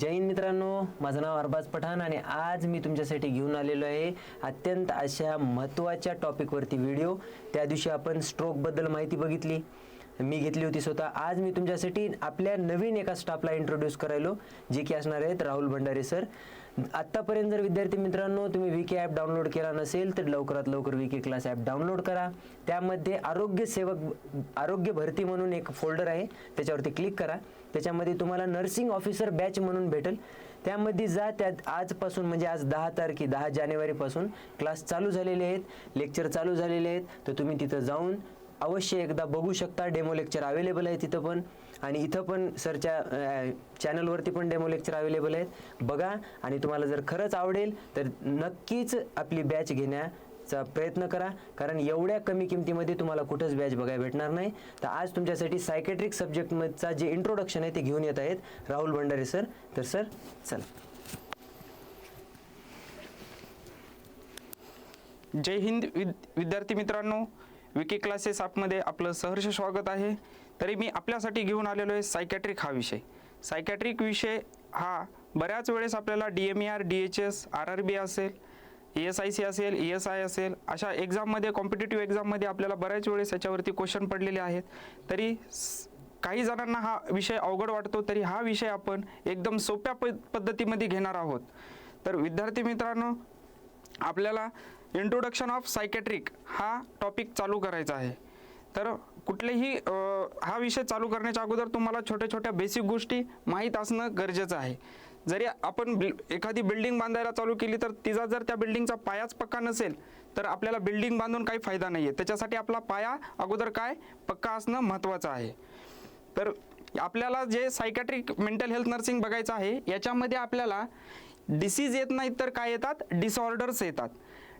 जय हिंद मित्रांनो माझं नाव अरबाज पठाण आणि आज मी तुमच्यासाठी घेऊन आलेलो आहे अत्यंत अशा महत्त्वाच्या टॉपिकवरती व्हिडिओ. त्या दिवशी आपण स्ट्रोकबद्दल माहिती बघितली. मी घेतली होती स्वतः. आज मी तुमच्यासाठी आपल्या नवीन एका स्टाफला इंट्रोड्यूस करायलो जे की असणार आहेत राहुल भंडारे सर आत्तापर्यंत जर विद्यार्थी मित्रांनो तुम्ही वी के ॲप डाउनलोड केला नसेल तर लवकरात लवकर V K class app download करा. त्यामध्ये आरोग्य सेवक आरोग्य भरती म्हणून एक फोल्डर आहे त्याच्यावरती क्लिक करा. त्याच्यामध्ये तुम्हाला नर्सिंग ऑफिसर बॅच म्हणून भेटेल. त्यामध्ये जा त्यात आजपासून म्हणजे आज दहा तारखे दहा जानेवारीपासून क्लास चालू झालेले आहेत. लेक्चर चालू झालेले आहेत. तर तुम्ही तिथं जाऊन अवश्य एकदा बघू शकता. डेमो लेक्चर अवेलेबल आहे तिथं पण. आणि इथं पण सरच्या चॅनलवरती पण डेमो लेक्चर अवेलेबल आहेत. बघा. आणि तुम्हाला जर खरंच आवडेल तर नक्कीच आपली बॅच घेण्या. प्रयत्न करा. कारण एवढ्या कमी किमतीमध्ये तुम्हाला कुठंच बॅच बघायला भेटणार नाही. तर आज तुमच्यासाठी सायकेट्रिक सब्जेक्टचा जे इंट्रोडक्शन आहे ते घेऊन येत आहेत राहुल भंडारे सर तर सर चला. जय हिंद विद विद्यार्थी मित्रांनो. विकी क्लासेस ॲपमध्ये आपलं सहर्ष स्वागत आहे. तरी मी आपल्यासाठी घेऊन आलेलो आहे सायकॅट्रिक हा विषय. सायकॅट्रिक विषय हा बऱ्याच वेळेस आपल्याला D M E R D H S R R B असेल. एस आय सी असेल ई एस आय असेल अशा एक्झाममध्ये कॉम्पिटेटिव्ह एक्झाममध्ये आपल्याला बऱ्याच वेळेस याच्यावरती क्वेश्चन पडलेले आहेत. तरी काही जणांना हा विषय अवघड वाटतो तरी हा विषय आपण एकदम सोप्या प पद्धतीमध्ये घेणार आहोत. तर विद्यार्थी मित्रांनो आपल्याला इंट्रोडक्शन ऑफ सायकॅट्रिक हा टॉपिक चालू करायचा आहे. तर कुठलेही हा विषय चालू करण्याच्या अगोदर तुम्हाला छोट्या छोट्या बेसिक गोष्टी माहीत असणं गरजेचं आहे. जरी आपण बिल- एखादी बिल्डिंग बांधायला चालू केली तर तिचा जर त्या बिल्डिंगचा पायाच पक्का नसेल तर आपल्याला बिल्डिंग बांधून काही फायदा नाही आहे त्याच्यासाठी आपला पाया अगोदर काय? पक्का असणं महत्त्वाचं आहे. तर आपल्याला जे सायकॅट्रिक मेंटल हेल्थ नर्सिंग बघायचं आहे याच्यामध्ये आपल्याला डिसीज येत नाहीत तर काय येतात? डिसऑर्डर्स येतात.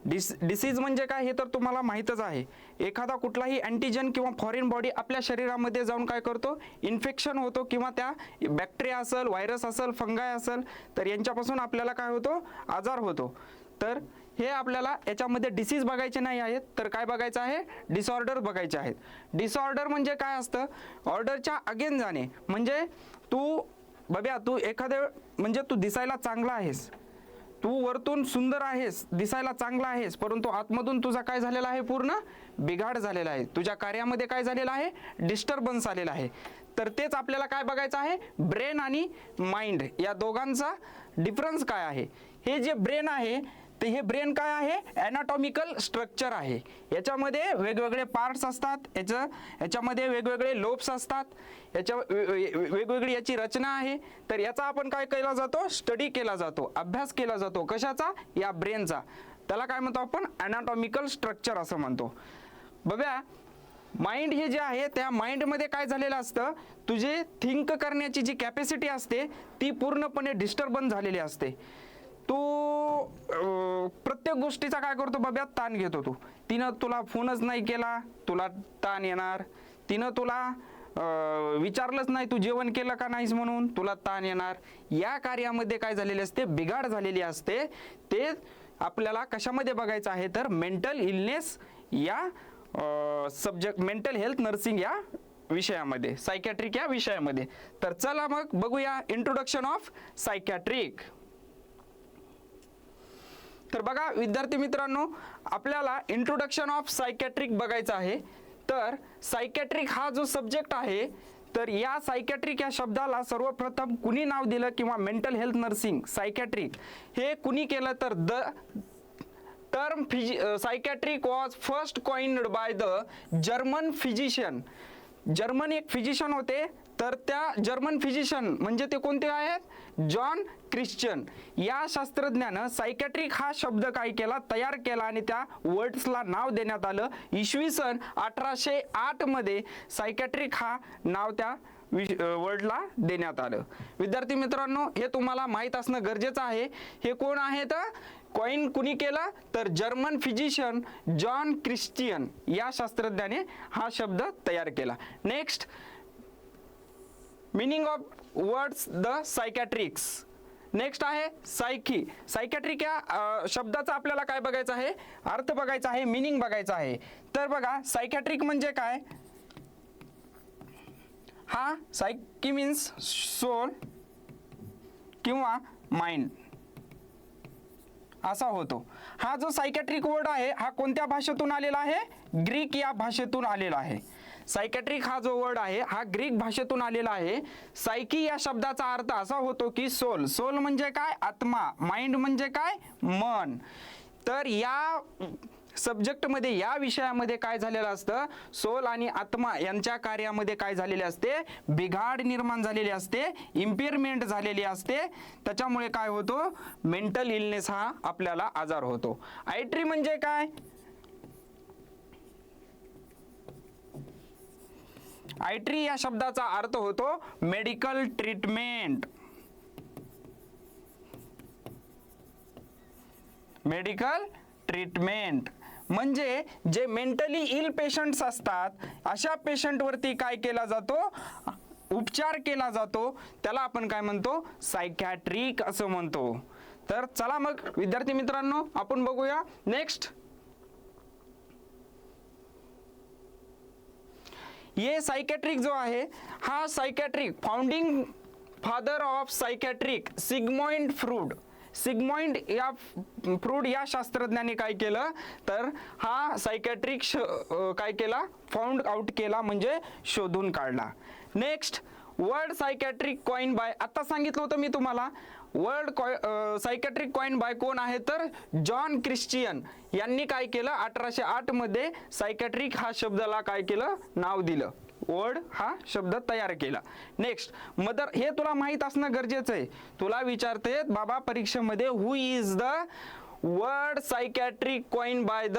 डिस डिसीज म्हणजे काय हे तर तुम्हाला माहीतच आहे. एखादा कुठलाही अँटीजन किंवा फॉरेन बॉडी आपल्या शरीरामध्ये जाऊन काय करतो? इन्फेक्शन होतो किंवा त्या बॅक्टेरिया असेल व्हायरस असेल फंगाय असेल तर यांच्यापासून आपल्याला काय होतो? आजार होतो. तर हे आपल्याला याच्यामध्ये डिसीज बघायचे नाही आहेत. तर काय बघायचं आहे? डिसऑर्डर बघायचे आहेत. डिसऑर्डर म्हणजे काय असतं? ऑर्डरच्या अगेन जाणे. म्हणजे तू बघ्या तू एखाद्या म्हणजे तू दिसायला चांगला आहेस. तू वरतून सुंदर आहेस दिसायला चांगला आहेस परंतु आतमधून तुझा काय झालेला आहे पूर्ण? बिघाड झालेला आहे. तुझ्या कार्यामध्ये काय झालेलं आहे? डिस्टर्बन्स आलेला आहे. तर तेच आपल्याला काय बघायचं आहे? ब्रेन आणि माइंड या दोघांचा डिफरन्स काय आहे? हे जे ब्रेन आहे ते हे ब्रेन काय आहे? ॲनाटॉमिकल स्ट्रक्चर आहे. याच्यामध्ये वेगवेगळे पार्ट्स असतात याचं याच्यामध्ये वेगवेगळे लोब्स असतात याच्या वे- वेगवेगळी याची रचना आहे. तर याचा आपण काय केला जातो? स्टडी केला जातो. अभ्यास केला जातो. कशाचा? या ब्रेनचा त्याला काय म्हणतो आपण? ॲनाटॉमिकल स्ट्रक्चर असं म्हणतो. बघा माइंड हे जे आहे त्या माइंडमध्ये काय झालेलं असतं? तुझे थिंक करण्याची जी कॅपॅसिटी असते ती पूर्णपणे डिस्टर्बन झालेली असते. तू प्रत्येक गोष्टीचा काय करतो बाब्यात ताण घेतो तू. तिनं तुला फोनच नाही केला तुला ताण येणार. तिनं तुला विचारलंच नाही तू जेवण केलं का नाहीस म्हणून तुला ताण येणार. या कार्यामध्ये काय झालेले असते? बिघाड झालेली असते. ते आपल्याला कशामध्ये बघायचं आहे? तर मेंटल इलनेस या सब्जेक्ट मेंटल हेल्थ नर्सिंग या विषयामध्ये सायकॅट्रिक या विषयामध्ये. तर चला मग बघूया इंट्रोडक्शन ऑफ सायकॅट्रिक तर बघा विद्यार्थी मित्रांनो आपल्याला इंट्रोडक्शन ऑफ सायकॅट्रिक बघायचं आहे. तर सायकॅट्रिक हा जो सब्जेक्ट आहे तर या सायकॅट्रिक या शब्दाला सर्वप्रथम कुणी नाव दिलं किंवा मेंटल हेल्थ नर्सिंग सायकॅट्रिक हे कुणी केलं तर the term फिजि psychiatric was first coined by the German physician German एक फिजिशियन होते तर त्या जर्मन फिजिशियन म्हणजे ते कोणते आहेत? जॉन ख्रिश्चन या शास्त्रज्ञानं सायकॅट्रिक हा शब्द काय केला? तयार केला आणि त्या वर्ड्सला नाव देण्यात आलं. इसवी सन अठराशे आठमध्ये सायकॅट्रिक हा नाव त्या विश वर्डला देण्यात आलं. विद्यार्थी मित्रांनो हे तुम्हाला माहीत असणं गरजेचं आहे. हे कोण आहेत? कॉईन कुणी केलं? तर जर्मन फिजिशियन जॉन क्रिस्टियन या शास्त्रज्ञाने हा शब्द तयार केला. Next meaning of words the psychiatrics next आहे सायकी सायकॅट्रिक या शब्दाचा आपल्याला काय बघायचं आहे? अर्थ बघायचा आहे मिनिंग बघायचा आहे. तर बघा सायकॅट्रिक म्हणजे काय? हा सायकी मीन्स सोल किंवा माइंड असा होतो. हा जो सायकॅट्रिक वर्ड आहे हा कोणत्या भाषेतून आलेला आहे? ग्रीक या भाषेतून आलेला आहे. सायकॅट्रिक हा जो वर्ड आहे हा ग्रीक भाषेतून आलेला आहे. सायकी या शब्दाचा अर्थ असा होतो की सोल सोल म्हणजे काय? आत्मा. माइंड म्हणजे काय? मन. तर या सब्जेक्टमध्ये या विषयामध्ये काय झालेलं असतं? सोल आणि आत्मा यांच्या कार्यामध्ये काय झालेले असते? बिघाड निर्माण झालेली असते. इम्पेअरमेंट झालेली असते. त्याच्यामुळे काय होतो? मेंटल इलनेस हा आपल्याला आजार होतो. आयट्री म्हणजे काय? आयट्री या शब्दाचा अर्थ होतो मेडिकल ट्रीटमेंट. Medical treatment. म्हणजे जे मेंटली इल पेशंट्स असतात अशा पेशंटवरती काय केला जातो? उपचार केला जातो. त्याला आपण काय म्हणतो? सायकॅट्रिक असं म्हणतो. तर चला मग विद्यार्थी मित्रांनो आपण बघूया. नेक्स्ट. ये सायकॅट्रिक जो आहे हा psychiatric founding father of psychiatric Sigmund Freud Sigmund या फ्रूड या शास्त्रज्ञाने काय केलं? तर हा सायकॅट्रिक श काय केला? फाउंड आउट केला म्हणजे शोधून काढला. Next world psychiatric coin by आता सांगितलं होतं मी तुम्हाला. वर्ल्ड सायकॅट्रिक कॉइन बाय कोण आहे तर जॉन क्रिश्चियन. यांनी काय केलं? अठराशे आठमध्ये सायकॅट्रिक हा शब्दाला काय केलं? नाव दिलं. वर्ड हा शब्द तयार केला. नेक्स्ट मदर हे तुला माहीत असणं गरजेचं आहे. तुला विचारते बाबा परीक्षेमध्ये who is the word psychiatric coin by the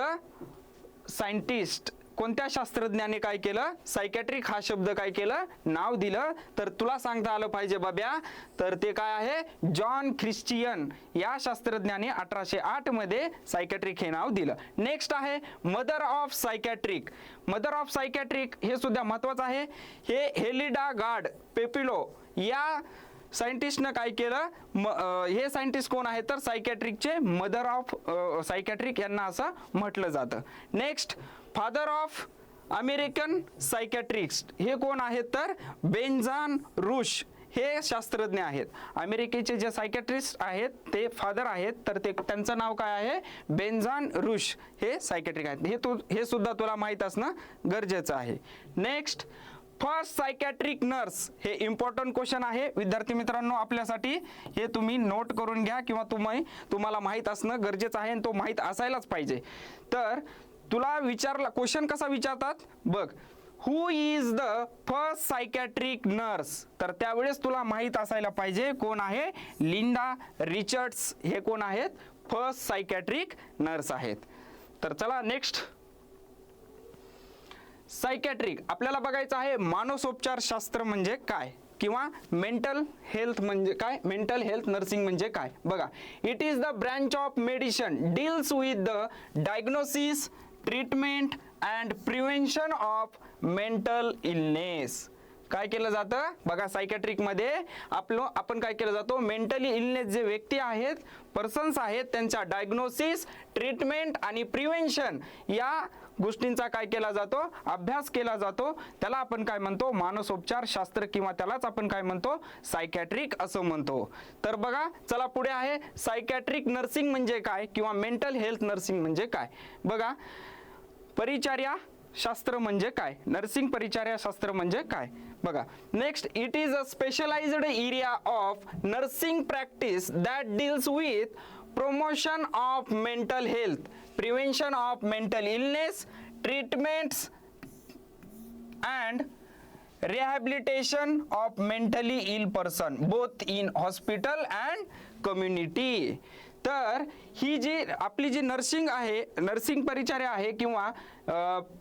scientist कोणत्या शास्त्रज्ञाने काय केलं? सायकॅट्रिक हा शब्द काय केलं? नाव दिलं. तर तुला सांगता आलं पाहिजे बाब्या. तर ते काय आहे? जॉन ख्रिश्चियन या शास्त्रज्ञाने अठराशे आठमध्ये सायकॅट्रिक हे नाव दिलं. नेक्स्ट आहे mother of psychiatric mother of psychiatric हे सुद्धा महत्वाचं आहे. हे हेलिडा गार्ड पेपिलो या सायंटिस्टनं काय केलं? म हे सायंटिस्ट कोण आहे? तर सायकॅट्रिकचे मदर ऑफ सायकॅट्रिक यांना असं म्हटलं जातं. Next father of American psychiatrist हे कोण आहेत तर? बेंझान रुश. हे शास्त्रज्ञ आहेत. अमेरिकेचे जे सायकॅट्रिस्ट आहेत ते फादर आहेत तर ते त्यांचं नाव काय आहे? बेंझान रुश हे सायकॅट्रिक आहेत. हे तू हे सुद्धा तुला माहीत असणं गरजेचं आहे. Next first psychiatric nurse. हे इम्पॉर्टंट क्वेश्चन आहे. विद्यार्थी मित्रांनो आपल्यासाठी हे तुम्ही नोट करून घ्या किंवा तुम्ही तुम्हाला माहीत असणं गरजेचं आहे आणि तो माहीत असायलाच पाहिजे. तर तुला विचारला क्वेश्चन कसा विचारतात? बघ who is the first psychiatric nurse तर त्यावेळेस तुला माहीत असायला पाहिजे कोण आहे? लिंडा रिचर्ड्स हे कोण आहेत? फर्स्ट सायकॅट्रिक नर्स आहेत. तर चला नेक्स्ट सायकॅट्रिक आपल्याला बघायचं आहे मानसोपचार शास्त्र म्हणजे काय? किंवा मेंटल हेल्थ म्हणजे काय? मेंटल हेल्थ नर्सिंग म्हणजे काय? बघा it is the branch of medicine deals with the diagnosis treatment and prevention of mental illness. काय केलं जातं? बघा सायकॅट्रिकमध्ये आपलं आपण काय केलं जातो? मेंटली इलनेस जे व्यक्ती आहेत पर्सन्स आहेत त्यांच्या डायग्नोसिस ट्रीटमेंट आणि प्रिव्हेन्शन या गोष्टींचा काय केला जातो? अभ्यास केला जातो. त्याला आपण काय म्हणतो? मानसोपचार शास्त्र किंवा त्यालाच आपण काय म्हणतो? सायकॅट्रिक असं म्हणतो. तर बघा चला पुढे आहे. सायकॅट्रिक नर्सिंग म्हणजे काय? किंवा मेंटल हेल्थ नर्सिंग म्हणजे काय? बघा परिचर्या शास्त्र म्हणजे काय? नर्सिंग परिचर्या शास्त्र म्हणजे काय? बघा next it is a specialised area of nursing practice that deals with promotion of mental health prevention of mental illness treatments and rehabilitation of mentally ill person both in hospital and community तर ही जी आपली जी nursing आहे nursing परिचर्या आहे किंवा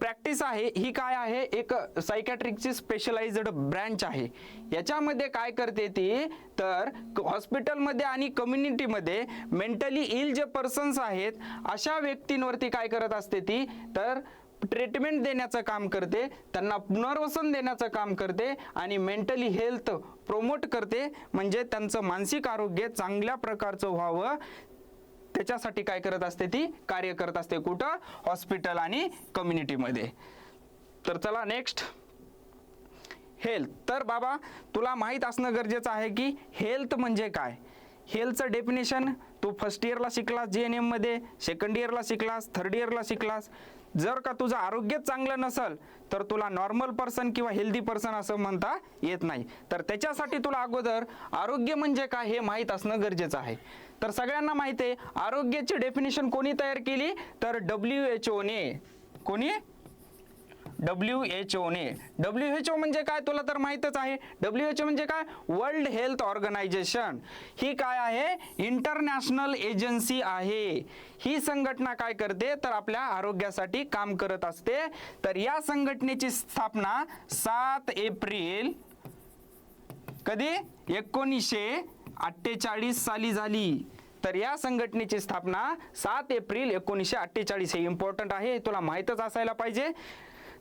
practice आहे ही काय आहे? एक सायकॅट्रिकची स्पेशलाइज्ड ब्रँच आहे. याच्यामध्ये काय करते ती? तर हॉस्पिटलमध्ये आणि कम्युनिटीमध्ये मेंटली इल जे पर्सन्स आहेत अशा व्यक्तींवरती काय करत असते ती? तर ट्रीटमेंट देण्याचं काम करते त्यांना पुनर्वसन देण्याचं काम करते आणि मेंटली हेल्थ प्रोमोट करते. म्हणजे त्यांचं मानसिक आरोग्य चांगल्या प्रकारचं व्हावं. त्याच्यासाठी काय करत असते ती? कार्य करत असते कुठं? हॉस्पिटल आणि कम्युनिटीमध्ये तर चला नेक्स्ट हेल्थ तर बाबा तुला माहीत असणं गरजेचं आहे की हेल्थ म्हणजे काय? हेल्थचं डेफिनेशन तू फर्स्ट इयरला शिकलास जे एन एममध्ये सेकंड इयरला शिकलास थर्ड इयरला शिकलास. जर का तुझं आरोग्यच चांगलं नसल तर तुला नॉर्मल पर्सन किंवा हेल्दी पर्सन असं म्हणता येत नाही. तर त्याच्यासाठी तुला अगोदर आरोग्य म्हणजे काय हे माहीत असणं गरजेचं आहे. तर सगळ्यांना माहिती आहे आरोग्याची डेफिनेशन कोणी तयार केली? तर डब्ल्यू एच ओने कोणी? डब्ल्यू एच ओने डब्ल्यू एच ओ म्हणजे काय? तुला तर माहीतच आहे. डब्ल्यू एच ओ म्हणजे काय? वर्ल्ड हेल्थ ऑर्गनायझेशन ही काय आहे? इंटरनॅशनल एजन्सी आहे. ही संघटना काय करते? तर आपल्या आरोग्यासाठी काम करत असते. तर या संघटनेची स्थापना सात एप्रिल कधी? एकोणीसशे अठ्ठेचाळीस साली झाली. तर या संघटनेची स्थापना सात एप्रिल एकोणीसशे अठ्ठेचाळीस हे इम्पॉर्टंट आहे. तुला माहीतच असायला पाहिजे.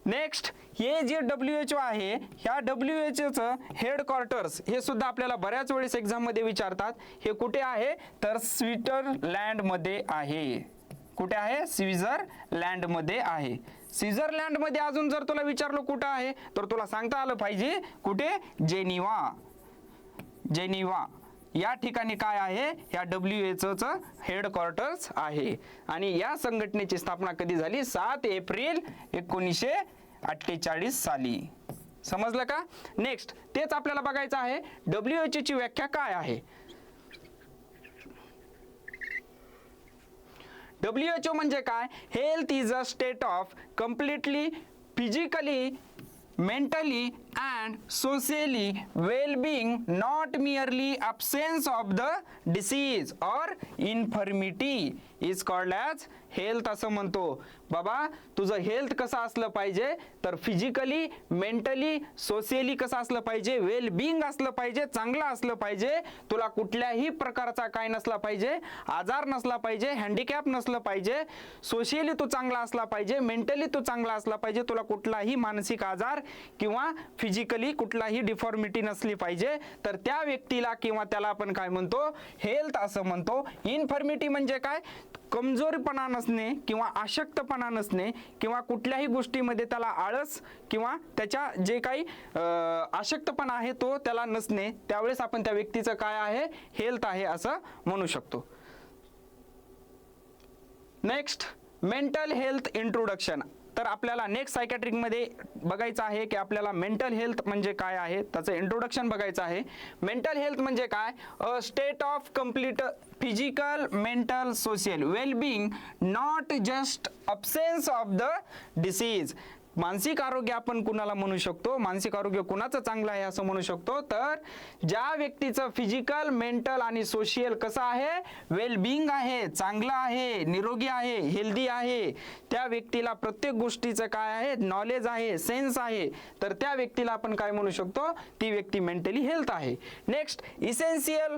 नेक्स्ट हे जे डब्ल्यू एच ओ आहे ह्या डब्ल्यू एच ओचं हेडक्वार्टर्स हे सुद्धा आपल्याला बऱ्याच वेळेस एक्झाममध्ये विचारतात. हे कुठे आहे? तर स्विटरलँडमध्ये आहे. कुठे आहे? स्विझरलँडमध्ये आहे. स्विझरलँडमध्ये अजून जर तुला विचारलं कुठं आहे तर तुला सांगता आलं पाहिजे. कुठे? जेनिवा जेनिवा या ठिकाणी काय आहे? या डब्ल्यू एच ओचं हेडक्वार्टर्स आहे. आणि या संघटनेची स्थापना कधी झाली? सात एप्रिल एकोणीसशे अठ्ठेचाळीस साली. समजलं का? नेक्स्ट तेच आपल्याला बघायचं आहे. डब्ल्यू एच ची व्याख्या काय आहे? डब्ल्यू एच ओ म्हणजे काय? Health is a state of completely physically mentally and socially well-being not merely absence of the disease or infirmity is called as health असं म्हणतो. बाबा तुझं हेल्थ कसं असलं पाहिजे? तर फिजिकली मेंटली सोशियली कसं असलं पाहिजे? वेल बिंग असलं पाहिजे चांगलं असलं पाहिजे. तुला कुठल्याही प्रकारचा काय नसला पाहिजे आजार नसला पाहिजे हँडिकॅप नसलं पाहिजे सोशियली तू चांगला असला पाहिजे मेंटली तू चांगला असला पाहिजे तुला कुठलाही मानसिक आजार किंवा फिजिकली कुठलाही डिफॉर्मिटी नसली पाहिजे तर त्या व्यक्तीला किंवा त्याला आपण काय म्हणतो? हेल्थ असं म्हणतो. इन्फॉर्मिटी म्हणजे काय? कमजोरपणा नसणे किंवा आशक्तपणा नसणे किंवा कुठल्याही गोष्टीमध्ये त्याला आळस किंवा त्याच्या जे काही आशक्तपणा अशक्तपणा आहे तो त्याला नसणे त्यावेळेस आपण त्या व्यक्तीचं काय आहे? हेल्थ आहे असं म्हणू शकतो. Next mental health introduction. तर आपल्याला नेक्स्ट सायकॅट्रिकमध्ये बघायचं आहे की आपल्याला मेंटल हेल्थ म्हणजे काय आहे? त्याचं इंट्रोडक्शन बघायचं आहे. मेंटल हेल्थ म्हणजे काय? A state of complete physical mental social wellbeing not just absence of the disease मानसिक आरोग्य आपण कुणाला म्हणू शकतो? मानसिक आरोग्य कुणाचं चांगलं आहे असं म्हणू शकतो? तर ज्या व्यक्तीचं फिजिकल मेंटल आणि सोशियल कसं आहे? वेलबिंग आहे चांगलं आहे निरोगी आहे हेल्दी आहे. त्या व्यक्तीला प्रत्येक गोष्टीचं काय आहे? नॉलेज आहे सेन्स आहे. तर त्या व्यक्तीला आपण काय म्हणू शकतो? ती व्यक्ती मेंटली हेल्थ आहे. Next essential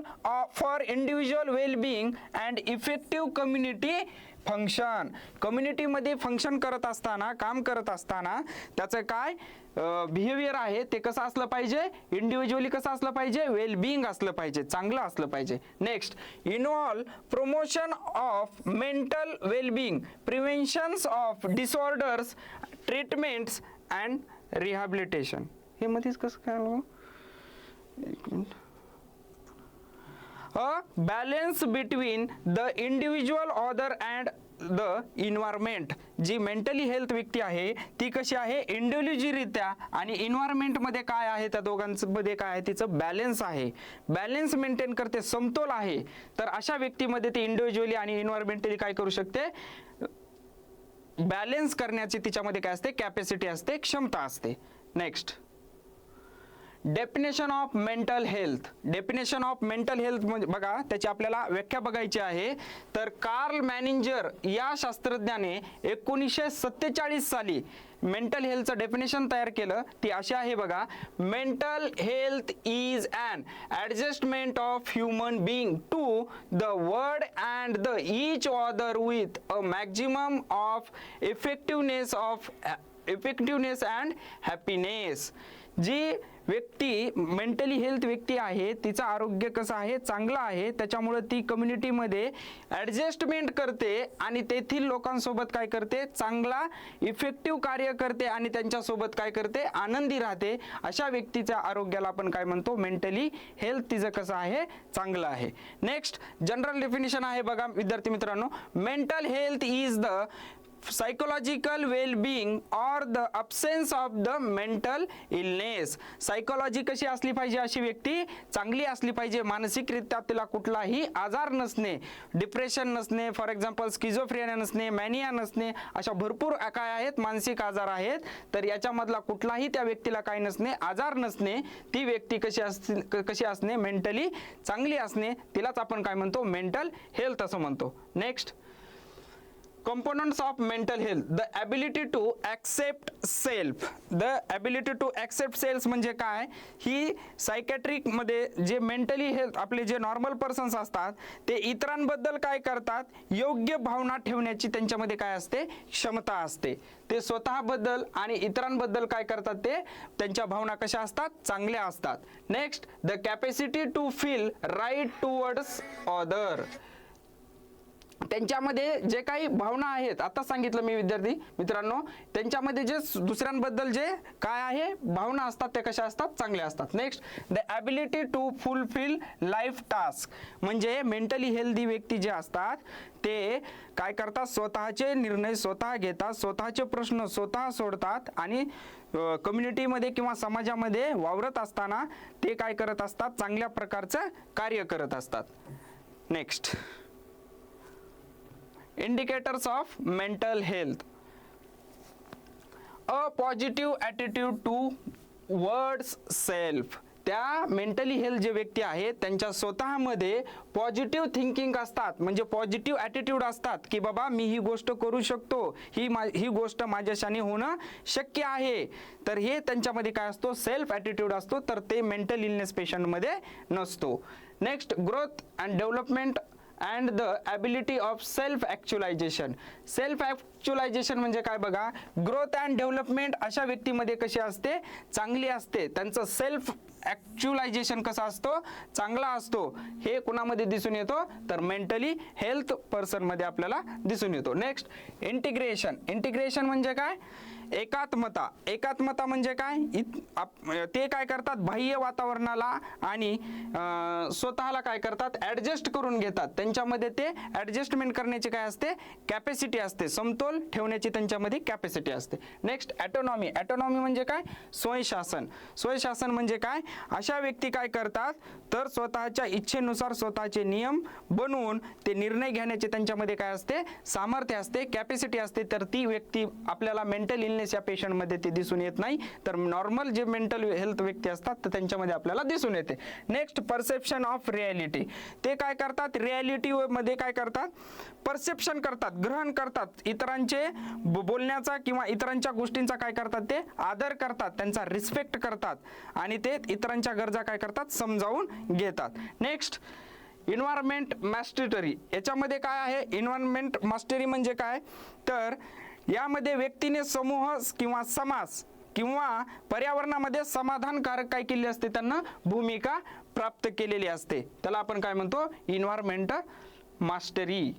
for individual wellbeing and effective community function कम्युनिटीमध्ये function करत असताना काम करत असताना त्याचं काय? बिहेवियर आहे ते कसं असलं पाहिजे? इंडिव्हिज्युअली कसं असलं पाहिजे? वेलबिंग असलं पाहिजे चांगलं असलं पाहिजे. Next involve promotion of mental wellbeing preventions of disorders treatments and rehabilitation हे मध्येच कसं काय एक minute. A balance between the individual other and the environment G mentally health व्यक्ती आहे ती कशी आहे? इंडिव्हिज्युअलरित्या आणि इन्व्हायरमेंटमध्ये काय आहे? त्या दोघांमध्ये काय आहे? तिचं बॅलेन्स आहे. बॅलेन्स मेंटेन करते समतोल आहे. तर अशा व्यक्तीमध्ये ती इंडिव्हिज्युअली आणि इन्व्हायरमेंटली काय करू शकते? बॅलेन्स करण्याची तिच्यामध्ये काय असते? कॅपॅसिटी असते क्षमता असते. Next definition of mental health definition of mental health म्हणजे बघा त्याची आपल्याला व्याख्या बघायची आहे. तर कार्ल मॅनेजर या शास्त्रज्ञाने एकोणीसशे सत्तेचाळीस साली मेंटल हेल्थचं डेफिनेशन तयार केलं. ती अशी आहे बघा. Mental health is and adjustment of human being to the word and the each other with a maximum of effectiveness of effectiveness and happiness जी व्यक्ती मेंटली हेल्थ व्यक्ती आहे तिचं आरोग्य कसं आहे चांगलं आहे त्याच्यामुळं ती कम्युनिटीमध्ये ॲडजस्टमेंट करते आणि तेथील लोकांसोबत काय करते चांगला इफेक्टिव्ह कार्य करते आणि त्यांच्यासोबत काय करते आनंदी राहते. अशा व्यक्तीच्या आरोग्याला आपण काय म्हणतो मेंटली हेल्थ तिचं कसं आहे चांगलं आहे. नेक्स्ट जनरल डेफिनेशन आहे बघा विद्यार्थी मित्रांनो. Mental health is the psychological wellbeing or the absence of the mental illness psychology कशी असली पाहिजे अशी व्यक्ती? चांगली असली पाहिजे. मानसिकरित्या तिला कुठलाही आजार नसणे डिप्रेशन नसणे फॉर एक्झाम्पल स्किझोफ्रेनिया नसणे मॅनिया नसणे अशा भरपूर काय आहेत? मानसिक आजार आहेत. तर याच्यामधला कुठलाही त्या व्यक्तीला काय नसणे आजार नसणे ती व्यक्ती कशी असते कशी असणे? मेंटली चांगली असणे. तिलाच आपण काय म्हणतो? मेंटल हेल्थ असं म्हणतो. Next components of mental health the ability to accept self. The ability to accept self म्हणजे काय? ही सायकॅट्रिकमध्ये जे मेंटली हेल्थ आपले जे नॉर्मल पर्सन्स असतात ते इतरांबद्दल काय करतात? योग्य भावना ठेवण्याची त्यांच्यामध्ये काय असते? क्षमता असते. ते स्वतःबद्दल आणि इतरांबद्दल काय करतात ते? त्यांच्या भावना कशा असतात? चांगल्या असतात. Next the capacity to feel right towards other त्यांच्यामध्ये जे काही भावना आहेत आता सांगितलं मी विद्यार्थी मित्रांनो त्यांच्यामध्ये जे दुसऱ्यांबद्दल जे काय आहे भावना असतात ते कशा असतात चांगल्या असतात. Next the ability to fulfil life task म्हणजे मेंटली हेल्दी व्यक्ती जे असतात ते काय करतात स्वतःचे निर्णय स्वतः घेतात स्वतःचे प्रश्न स्वतः सोडतात आणि कम्युनिटीमध्ये किंवा समाजामध्ये वावरत असताना ते काय करत असतात चांगल्या प्रकारचं कार्य करत असतात. Next indicators of mental health a positive attitude towards self त्या मेंटली हेल्थ जे व्यक्ती आहेत त्यांच्या स्वतःमध्ये पॉझिटिव्ह थिंकिंग असतात. म्हणजे पॉझिटिव्ह ॲटिट्यूड असतात की बाबा मी ही गोष्ट करू शकतो. ही मा ही गोष्ट माझ्याशाने होणं शक्य आहे. तर हे त्यांच्यामध्ये काय असतो? सेल्फ ॲटिट्यूड असतो. तर ते मेंटल इलनेस पेशंटमध्ये नसतो. Next growth and development and the ability of self actualisation self actualisation म्हणजे काय बघा? ग्रोथ अँड डेव्हलपमेंट अशा व्यक्तीमध्ये कशी असते? चांगली असते. त्यांचं सेल्फ ॲक्च्युलायझेशन कसं असतो? चांगला असतो. हे कुणामध्ये दिसून येतो? तर मेंटली हेल्थ पर्सनमध्ये आपल्याला दिसून येतो. नेक्स्ट इंटिग्रेशन इंटिग्रेशन म्हणजे काय? एकात्मता. एकात्मता म्हणजे काय? आप- ते काय करतात? बाह्य वातावरणाला आणि स्वतःला काय करतात? ॲडजस्ट करून घेतात. त्यांच्यामध्ये ते ॲडजस्टमेंट करण्याची काय असते? कॅपॅसिटी असते. समतोल ठेवण्याची त्यांच्यामध्ये कॅपॅसिटी असते. नेक्स्ट ॲटोनॉमी. ॲटोनॉमी म्हणजे काय? स्वयंशासन. स्वयंशासन म्हणजे काय? अशा व्यक्ती काय करतात? तर स्वतःच्या इच्छेनुसार स्वतःचे नियम बनवून ते निर्णय घेण्याचे त्यांच्यामध्ये काय असते? सामर्थ्य असते. कॅपॅसिटी असते. तर ती व्यक्ती आपल्याला मेंटल इलनेस या पेशंटमध्ये ते दिसून येत नाही. तर नॉर्मल जे मेंटल हेल्थ व्यक्ती असतात तर त्यांच्यामध्ये आपल्याला दिसून येते. नेक्स्ट परसेप्शन ऑफ रियालिटी ते काय करतात? रियालिटी मध्ये काय करतात? परसेप्शन करतात ग्रहण करतात. इतरांचे बोलण्याचा किंवा इतरांच्या गोष्टींचा काय करतात ते? आदर करतात त्यांचा रिस्पेक्ट करतात. आणि ते इतरांच्या गरजा काय करतात? समजावून घेतात. नेक्स्ट इन्व्हायरमेंट मास्टरी याच्यामध्ये काय आहे? इन्व्हायरमेंट मास्टरी म्हणजे काय? तर यामध्ये व्यक्तीने समूह किंवा समाज किंवा पर्यावरणामध्ये समाधानकारक काय केले असते? त्यांना भूमिका प्राप्त केलेली असते. त्याला आपण काय म्हणतो? इन्व्हायरमेंट मास्टरी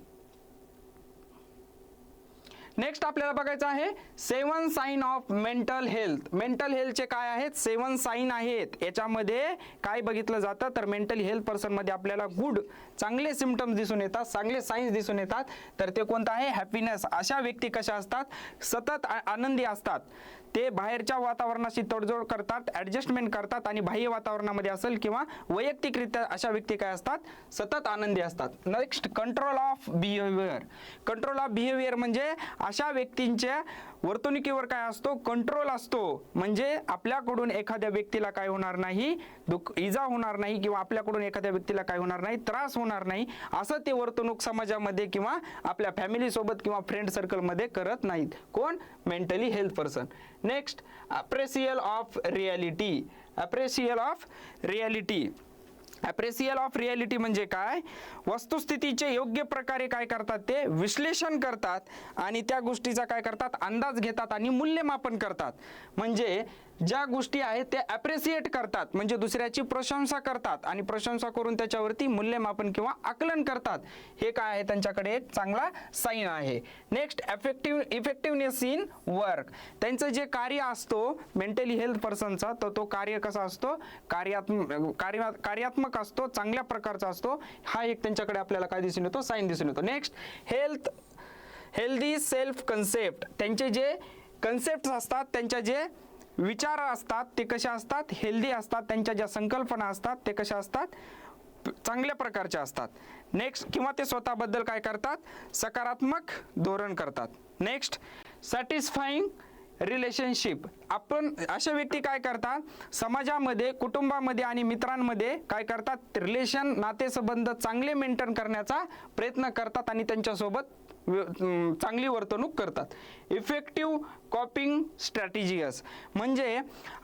नेक्स्ट आपल्याला बघायचं आहे seven sign of mental health mental हेल्थचे काय आहेत? सेवन साईन आहेत. याच्यामध्ये काय बघितलं जातं? तर मेंटल हेल्थ पर्सनमध्ये आपल्याला गुड चांगले सिमटम्स दिसून येतात चांगले साईन्स दिसून येतात. तर ते कोणतं आहे? हॅपीनेस अशा व्यक्ती कशा असतात? सतत आ- आनंदी असतात. ते बाहेरच्या वातावरणाशी तडजोड करतात ॲडजस्टमेंट करतात आणि बाह्य वातावरणामध्ये असेल किंवा वैयक्तिकरित्या अशा व्यक्ती काय असतात? सतत आनंदी असतात. Next control of behaviour control of behaviour म्हणजे अशा व्यक्तींच्या वर्तणुकीवर काय असतो? कंट्रोल असतो. म्हणजे आपल्याकडून एखाद्या व्यक्तीला काय होणार नाही? दुःख इजा होणार नाही किंवा आपल्याकडून एखाद्या व्यक्तीला काय होणार नाही? त्रास होणार नाही. असं ते वर्तणूक समाजामध्ये किंवा आपल्या फॅमिली सोबत किंवा फ्रेंड सर्कलमध्ये करत नाहीत. कोण? Mentally health person next appraisal of reality appraisal of reality appraisal of reality म्हणजे काय? वस्तुस्थितीचे योग्य प्रकारे काय करतात ते? विश्लेषण करतात आणि त्या गोष्टीचा काय करतात? अंदाज घेतात आणि मूल्यमापन करतात. म्हणजे ज्या गोष्टी आहेत त्या अप्रिसिएट करतात म्हणजे दुसऱ्याची प्रशंसा करतात आणि प्रशंसा करून त्याच्यावरती मूल्यमापन किंवा आकलन करतात हे काय आहे? त्यांच्याकडे एक चांगला साईन आहे. Next effective effectiveness in work त्यांचं जे कार्य असतो मेंटली हेल्थ पर्सनचा तर तो कार्य कसा असतो? कार्यात्मक कार्य कार्यात्मक असतो चांगल्या प्रकारचा असतो. हा एक त्यांच्याकडे आपल्याला काय दिसून येतो? साईन दिसून येतो. Next health healthy self concept त्यांचे जे कन्सेप्ट असतात त्यांच्या जे विचार असतात ते कसे असतात? हेल्दी असतात त्यांच्या ज्या संकल्पना असतात ते कशा असतात? चांगल्या प्रकारच्या असतात. नेक्स्ट किंवा ते स्वतःबद्दल काय करतात? सकारात्मक धोरण करतात. नेक्स्ट सॅटिस्फाईंग रिलेशनशिप आपण अशा व्यक्ती काय करतात? समाजामध्ये कुटुंबामध्ये आणि मित्रांमध्ये काय करतात? रिलेशन नातेसंबंध चांगले मेंटेन करण्याचा प्रयत्न करतात आणि त्यांच्यासोबत चांगली वर्तणूक करतात. इफेक्टिव्ह कॉपिंग स्ट्रॅटेजियस म्हणजे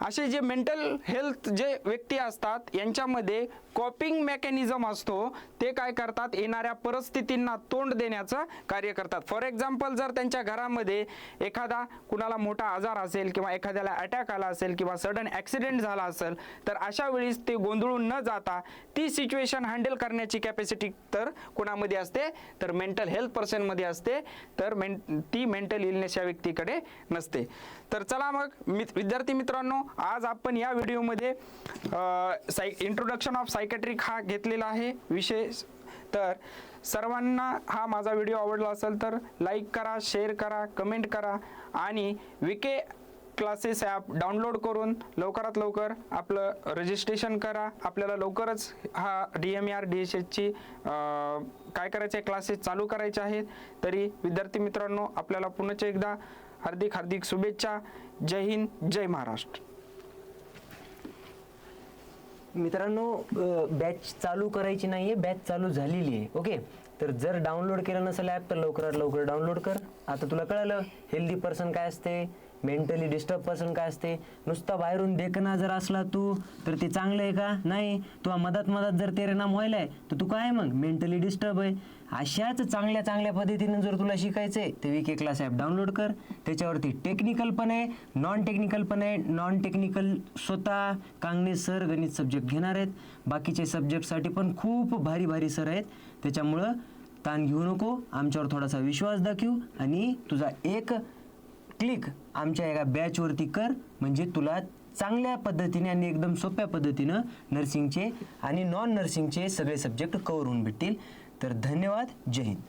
असे जे मेंटल हेल्थ जे व्यक्ती असतात यांच्यामध्ये कॉपिंग मेकॅनिझम असतो. ते काय करतात? येणाऱ्या परिस्थितींना तोंड देण्याचं कार्य करतात. फॉर एक्झाम्पल जर त्यांच्या घरामध्ये एखादा कुणाला मोठा आजार असेल किंवा एखाद्याला अटॅक आला असेल किंवा सडन ॲक्सिडेंट झाला असेल तर अशा वेळेस ते गोंधळून न जाता ती सिच्युएशन हँडल करण्याची कॅपॅसिटी तर कुणामध्ये असते? तर मेंटल हेल्थ पर्सनमध्ये असते. तर मेन ती मेंटल इलनेस या व्यक्तीकडे नसते. तर चला मग मित विद्यार्थी मित्रांनो आज आपण या व्हिडिओमध्ये साय इंट्रोडक्शन ऑफ सायकॅट्रिक हा घेतलेला आहे विषय तर सर्वांना हा माझा व्हिडिओ आवडला असेल तर लाईक करा शेअर करा कमेंट करा आणि विके क्लासेस ॲप डाउनलोड करून लवकरात लवकर आपलं रजिस्ट्रेशन करा. आपल्याला लवकरच हा D M R D S एचची काय करायचे क्लासेस चालू करायचे आहेत. तरी विद्यार्थी मित्रांनो आपल्याला पुन्हा एकदा हार्दिक हार्दिक शुभेच्छा. जय हिंद जय महाराष्ट्र. मित्रांनो बॅच चालू करायची नाहीये बॅच चालू झालेली आहे ओके? तर जर डाउनलोड केलं नसेल ॲप तर लवकरात लवकर डाउनलोड कर. आता तुला कळलं हेल्दी पर्सन काय असते मेंटली डिस्टर्ब पर्सन काय असते. नुसता बाहेरून देखना जर असला तू तर ते चांगलं आहे का? नाही. तुला मदत मदत जर परिणाम व्हायलाय तर तू काय मग? मेंटली डिस्टर्ब आहे. अशाच चांगल्या चांगल्या पद्धतीने जर तुला शिकायचं आहे तर विके क्लास ॲप डाउनलोड कर. त्याच्यावरती टेक्निकल पण आहे नॉन टेक्निकल पण आहे. नॉन टेक्निकल स्वतः कांगणे सर गणित सब्जेक्ट घेणार आहेत. बाकीचे सब्जेक्टसाठी पण खूप भारी भारी सर आहेत. त्याच्यामुळं ताण घेऊ नको आमच्यावर थोडासा विश्वास दाखवू आणि तुझा एक क्लिक आमच्या एका बॅचवरती कर. म्हणजे तुला चांगल्या पद्धतीने आणि एकदम सोप्या पद्धतीनं नर्सिंगचे आणि नॉन नर्सिंगचे सगळे सब्जेक्ट कवर होऊन भेटतील. तर धन्यवाद. जय हिंद.